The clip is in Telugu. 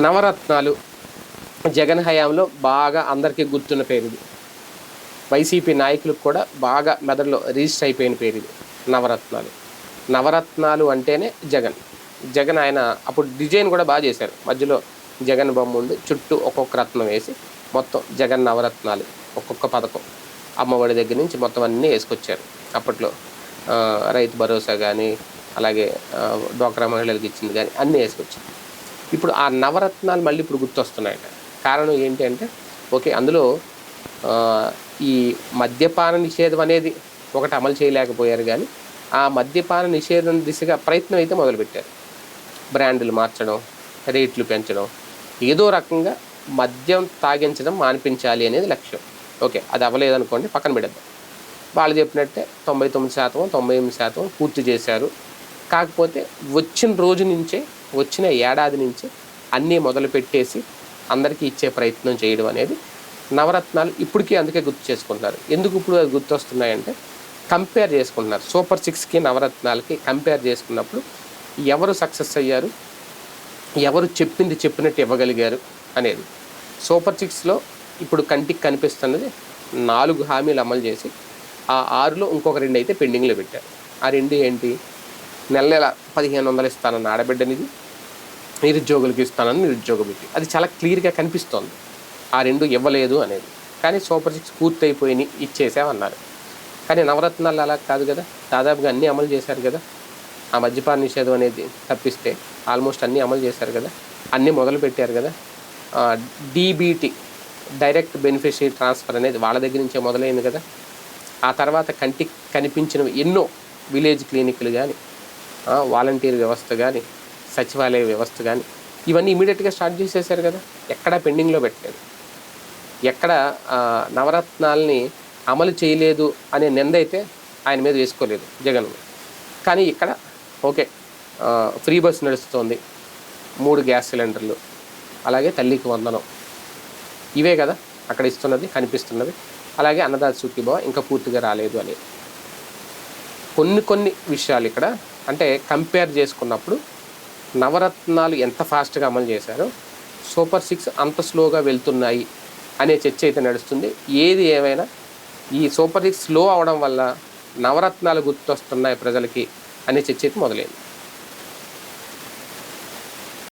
నవరత్నాలు జగన్ హయాంలో బాగా అందరికీ గుర్తున్న పేరు ఇది. వైసీపీ నాయకులకు కూడా బాగా మెదడులో రిజిస్టర్ అయిపోయిన పేరు ఇది నవరత్నాలు. నవరత్నాలు అంటేనే జగన్. జగన్ ఆయన అప్పుడు డిజైన్ కూడా బాగా చేశారు. మధ్యలో జగన్ బొమ్మ ఉంది చుట్టూ ఒక్కొక్క రత్నం వేసి మొత్తం జగన్ నవరత్నాలు ఒక్కొక్క పథకం అమ్మఒడి దగ్గర నుంచి మొత్తం అన్నీ వేసుకొచ్చారు. అప్పట్లో రైతు భరోసా కానీ అలాగే డోక్రా డ్వాక్రా మహిళలకు ఇచ్చింది కానీ అన్నీ వేసుకొచ్చారు. ఇప్పుడు ఆ నవరత్నాలు మళ్ళీ ఇప్పుడు గుర్తొస్తున్నాయట. కారణం ఏంటి అంటే ఓకే అందులో ఈ మద్యపాన నిషేధం అనేది ఒకటి అమలు చేయలేకపోయారు కానీ ఆ మద్యపాన నిషేధం దిశగా ప్రయత్నం అయితే మొదలుపెట్టారు. బ్రాండ్లు మార్చడం రేట్లు పెంచడం ఏదో రకంగా మద్యం తాగించడం మానిపించాలి అనేది లక్ష్యం. ఓకే అది అవ్వలేదనుకోండి పక్కన పెడద్దాం వాళ్ళు చెప్పినట్టే తొంభై తొమ్మిది శాతం తొంభై ఎనిమిది శాతం పూర్తి చేశారు. కాకపోతే వచ్చిన రోజు నుంచే వచ్చిన ఏడాది నుంచే అన్నీ మొదలు పెట్టేసి అందరికీ ఇచ్చే ప్రయత్నం చేయడం అనేది నవరత్నాలు ఇప్పటికీ అందుకే గుర్తు చేసుకుంటున్నారు. ఎందుకు ఇప్పుడు అది గుర్తొస్తున్నాయంటే కంపేర్ చేసుకుంటున్నారు. సూపర్ సిక్స్కి నవరత్నాలకి కంపేర్ చేసుకున్నప్పుడు ఎవరు సక్సెస్ అయ్యారు ఎవరు చెప్పింది చెప్పినట్టు ఇవ్వగలిగారు అనేది. సూపర్ సిక్స్లో ఇప్పుడు కంటికి కనిపిస్తున్నది నాలుగు హామీలు అమలు చేసి ఆ ఆరులో ఇంకొక రెండు అయితే పెండింగ్లో పెట్టారు. ఆ రెండు ఏంటి? నెల నెల పదిహేను వందలు ఇస్తానన్న ఆడబిడ్డనిది నిరుద్యోగులకు ఇస్తానని నిరుద్యోగం బిడ్డ అది చాలా క్లియర్గా కనిపిస్తోంది. ఆ రెండు ఇవ్వలేదు అనేది. కానీ సూపర్ సిక్స్ పూర్తి అయిపోయినాయి ఇచ్చేసామన్నారు. కానీ నవరత్నాలు అలా కాదు కదా. దాదాపుగా అన్నీ అమలు చేశారు కదా. ఆ మద్యపాన నిషేధం అనేది తప్పిస్తే ఆల్మోస్ట్ అన్నీ అమలు చేశారు కదా. అన్నీ మొదలు పెట్టారు కదా. డీబీటీ డైరెక్ట్ బెనిఫిషరీ ట్రాన్స్ఫర్ అనేది వాళ్ళ దగ్గర నుంచే మొదలైంది కదా. ఆ తర్వాత కంటికి కనిపించినవి ఎన్నో విలేజ్ క్లినిక్లు కానీ వాలంటీర్ వ్యవస్థ కానీ సచివాలయ వ్యవస్థ కానీ ఇవన్నీ ఇమీడియట్గా స్టార్ట్ చేసేసారు కదా. ఎక్కడా పెండింగ్లో పెట్టలేదు. ఎక్కడ నవరత్నాల్ని అమలు చేయలేదు అనే నింద అయితే ఆయన మీద వేసుకోలేదు జగన్. కానీ ఇక్కడ ఓకే ఫ్రీ బస్ నడుస్తుంది. మూడు గ్యాస్ సిలిండర్లు అలాగే తల్లికి వందనం. ఇవే కదా అక్కడ ఇస్తున్నది కనిపిస్తున్నది. అలాగే అన్నదాత సుఖీభావ ఇంకా పూర్తిగా రాలేదు అని. కొన్ని కొన్ని విషయాలు ఇక్కడ అంటే కంపేర్ చేసుకున్నప్పుడు నవరత్నాలు ఎంత ఫాస్ట్గా అమలు చేశారో సూపర్ సిక్స్ అంత స్లోగా వెళ్తున్నాయి అనే చర్చ అయితే నడుస్తుంది. ఏది ఏమైనా ఈ సూపర్ సిక్స్ స్లో అవడం వల్ల నవరత్నాలు గుర్తొస్తున్నాయి ప్రజలకి అనే చర్చ అయితే మొదలైంది.